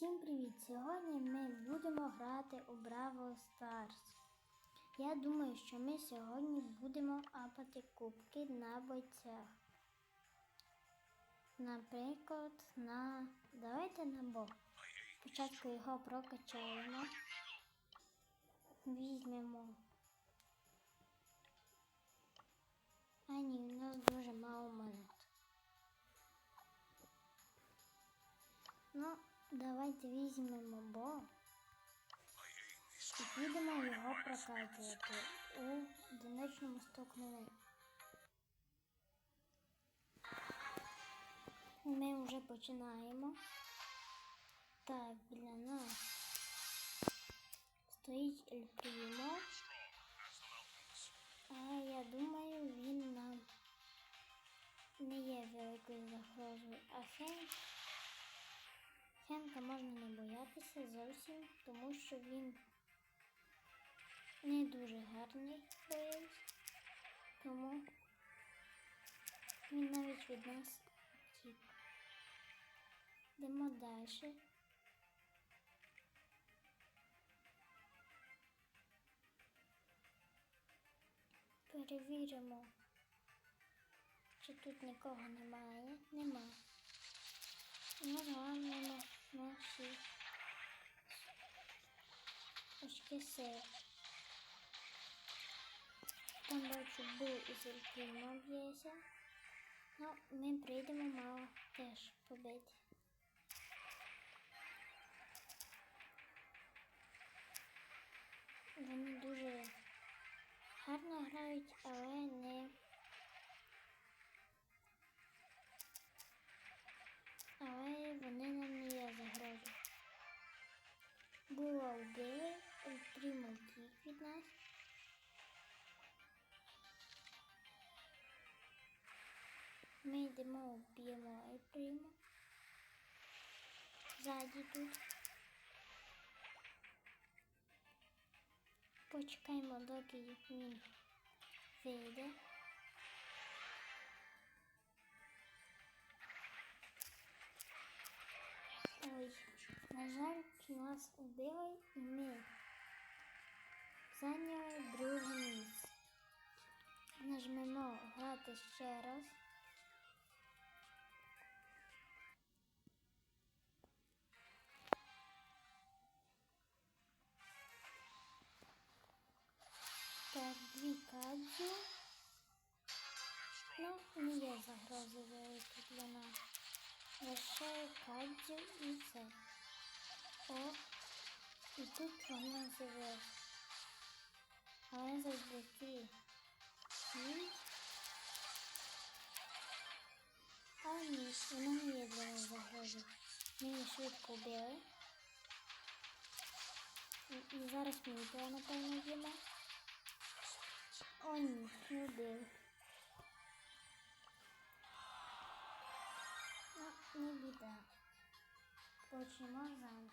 Всім привіт! Сьогодні ми будемо грати у Браво Stars. Я думаю, що ми сьогодні будемо апати кубки на бойцях. Наприклад, на. Давайте на бок. Спочатку його прокачаємо. Візьмемо. А ні, у нас дуже мало монет. Ну, давайте візьмемо бо і підемо його прокачувати у одиночному стукненні. Ми вже починаємо. Так, біля нас стоїть Ель А я думаю, він нам не є великою загрозою. А не боятися зовсім, тому що він не дуже гарний боєць. Тому він навіть від нас втік. Йдемо далі. Перевіримо, чи тут нікого немає. Нема. Ми глянемо наші сил. Там бачу був із Ельфіном б'ється. Ну, ми прийдемо мало теж побити. Вони дуже гарно грають, але не Ми йдемо, вб'ємо Ельприму. Ззаді тут. Почекаємо, доки він вийде. Ой, на жаль, нас убили і ми зайняли друге місце. Нажмемо грати ще раз. Ну, не є загрози великі для нас. Лише кадзю і все. О, і тут вона з'явилась. Але завдяки їй. А ні, вона не є для нас загрозою. Ми її швидко вбили. І, і зараз ми йдемо, напевно, йдемо. О, ні, не вбили. Ну, не біда. Почнемо заново.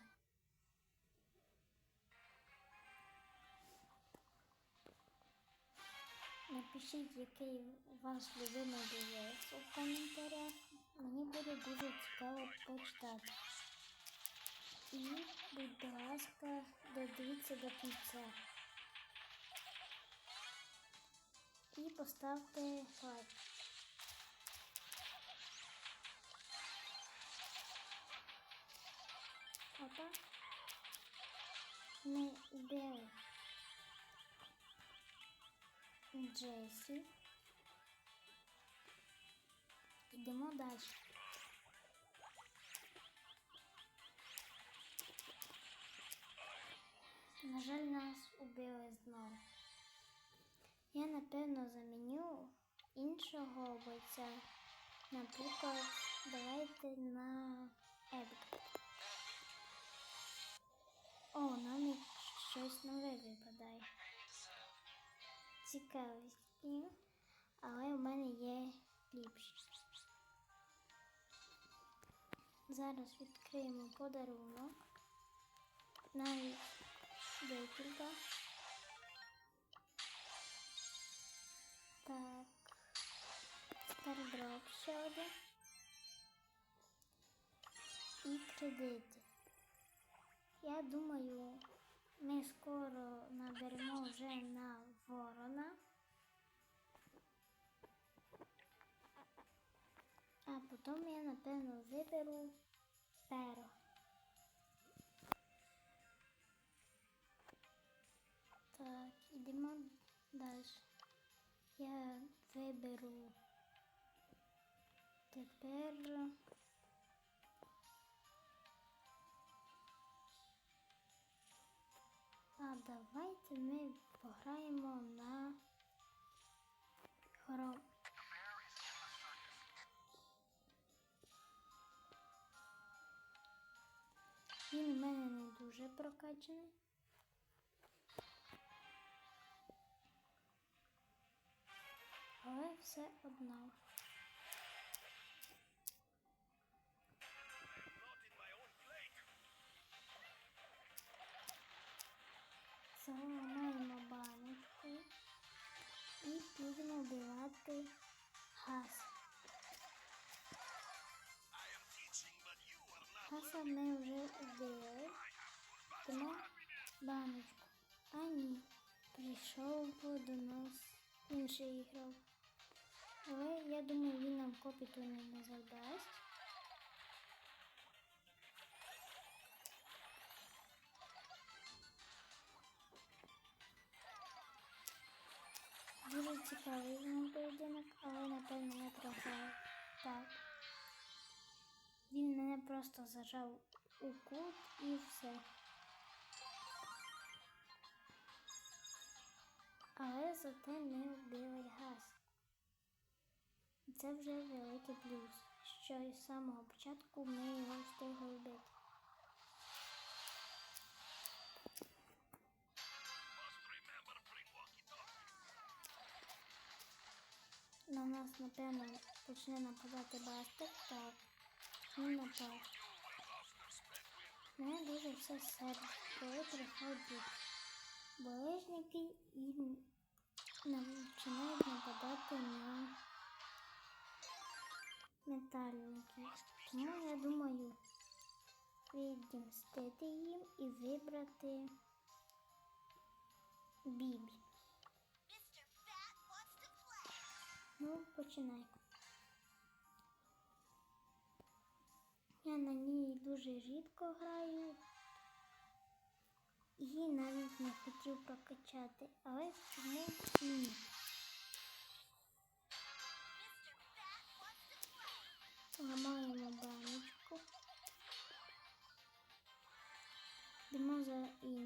Напишіть, який у вас любимий боєць у коментарях. Мені буде дуже цікаво почитати. І, будь ласка, додивіться до кінця. І поставте лайк. Опа. Ми вбили Джесі. Йдемо далі. На жаль, нас убили знову. Я напевно заміню іншого бойця. Наприклад, давайте на Едгар. О, нам щось нове випадає. Цікавий але у мене є ліпші. Зараз відкриємо подарунок. Навіть декілька. Так. Стардроп ще один. І кредити. Я думаю, ми скоро наберемо вже на ворона. А потім я, напевно, виберу перо. Так, ідемо далі. Я виберу тепер. А давайте ми пограємо на гром. Він у мене не дуже прокачаний. Все одно. Заламаємо баночку і підемо вбивати газ. Гаса ми вже вбили. Тому баночку. А ні, прийшов до нас інший ігрок. Але я думаю, він нам копіту не задасть. Дуже цікавий він поєдинок, але напевно я програв. Так. Він мене просто зажав у кут і все. Але зате ми вбили газ. Це вже великий плюс, що із самого початку ми його встигли вбити. На нас, напевно, почне нападати бастер. Так, він напав. Мене дуже все серце, коли приходять болежники і починають нападати на метальників. Тому я думаю відмстити їм і вибрати Бібі. Ну, починай. Я на ній дуже рідко граю і навіть не хотів прокачати, але чому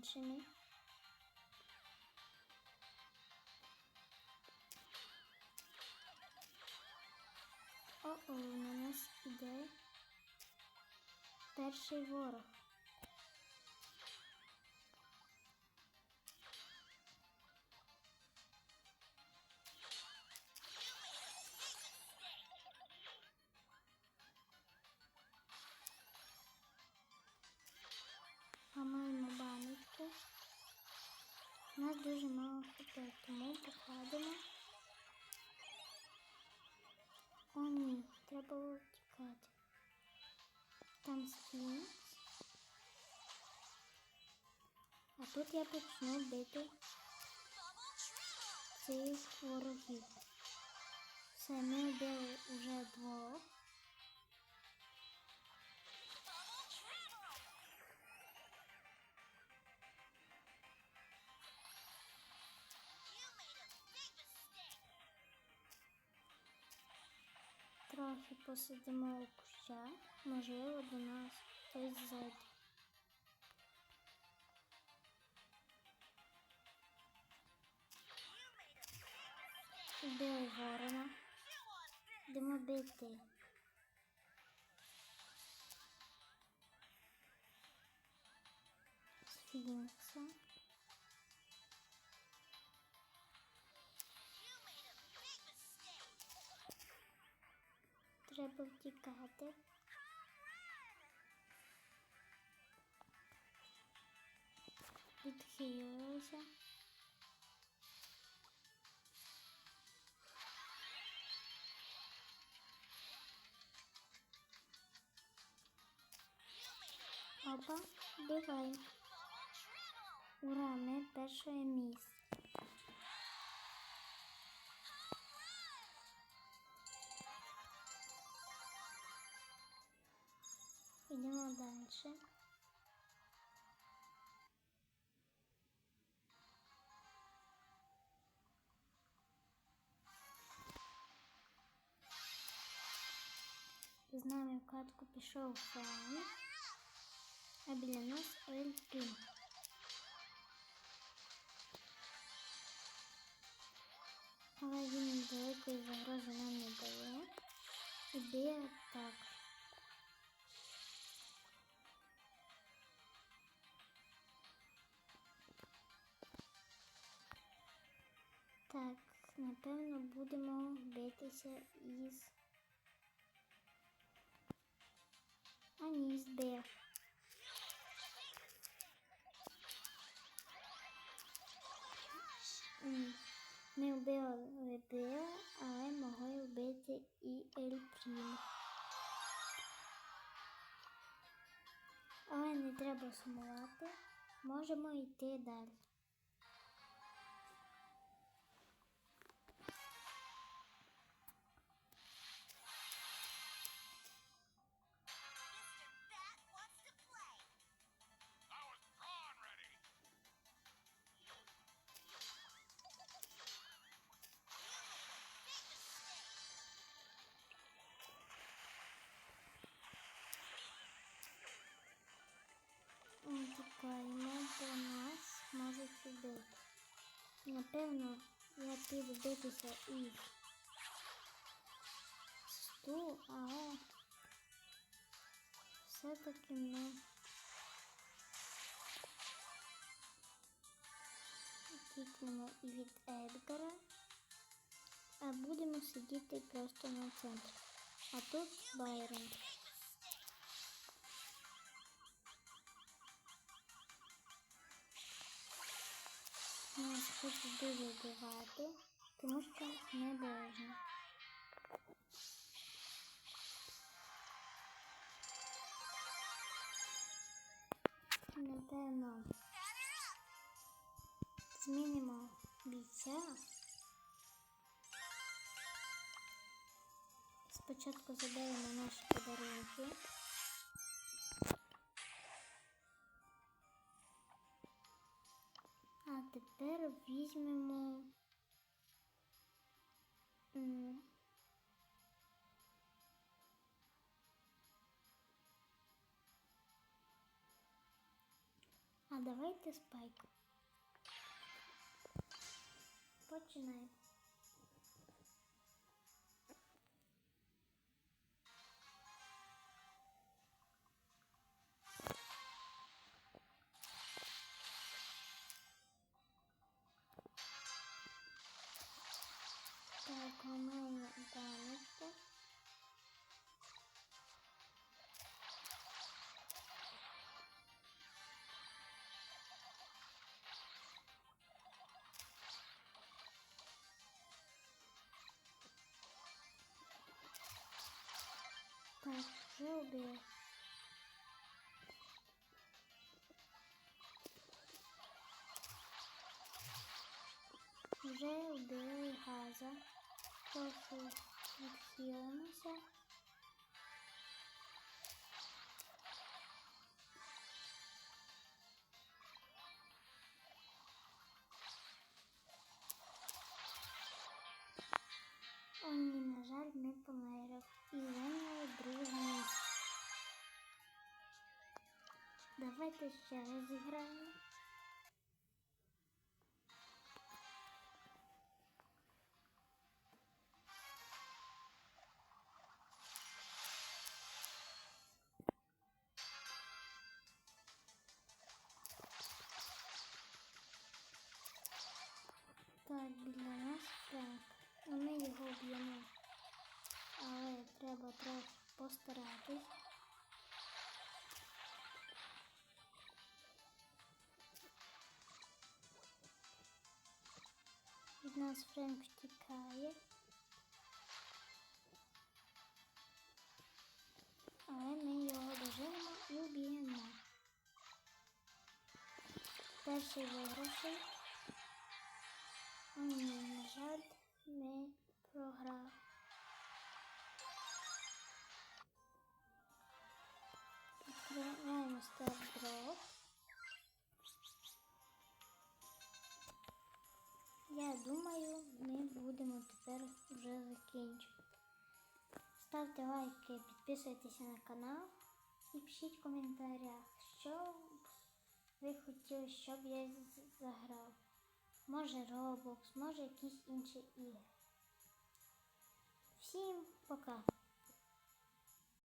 іншими. О-о, на нас іде перший ворог. Дуже мало хп, тому покладемо. О, ні, треба було тікати. Там скінець. А тут я почну бити цих ворогів. Все, ми вбили вже двох. Трохи посидимо у кущах, можливо, до нас хтось зайде. Вбили ворона. Йдемо бити. Сфінкса. Треба втікати. Відхилилися. Опа, вбиваємо. Ура, ми перше місце. З нами в катку пішов фан, а біля нас Ельпін. Але він великої загрози нам не дає. І б'є так. Так, напевно, будемо битися із. А ні, Ми вбили Біла, але могли вбити і Ельпрім. Але не треба сумувати. Можемо йти далі. Напевно, я піду битися із сту, але все-таки ми тікнемо і від Едгара, а будемо сидіти просто на центрі. А тут Байрон. Дуже вбивати, тому що не божно. Напевно, змінимо бійця. Спочатку заберемо наші подарунки. Тепер візьмемо. А давайте спайк. Починаємо. Так, убив. Вже вбили газа. Трохи відхилимося. Давайте ще раз. Нас Френк втікає. Але ми його доженемо і вб'ємо. перший вигравший. О, ні, на жаль, ми програли. Відкриваємо стардроп. Я думаю, тепер вже закінчу. Ставте лайки, підписуйтесь на канал і пишіть в коментарях, що ви хотіли, щоб я заграв. Може Roblox, може якісь інші ігри. Всім пока!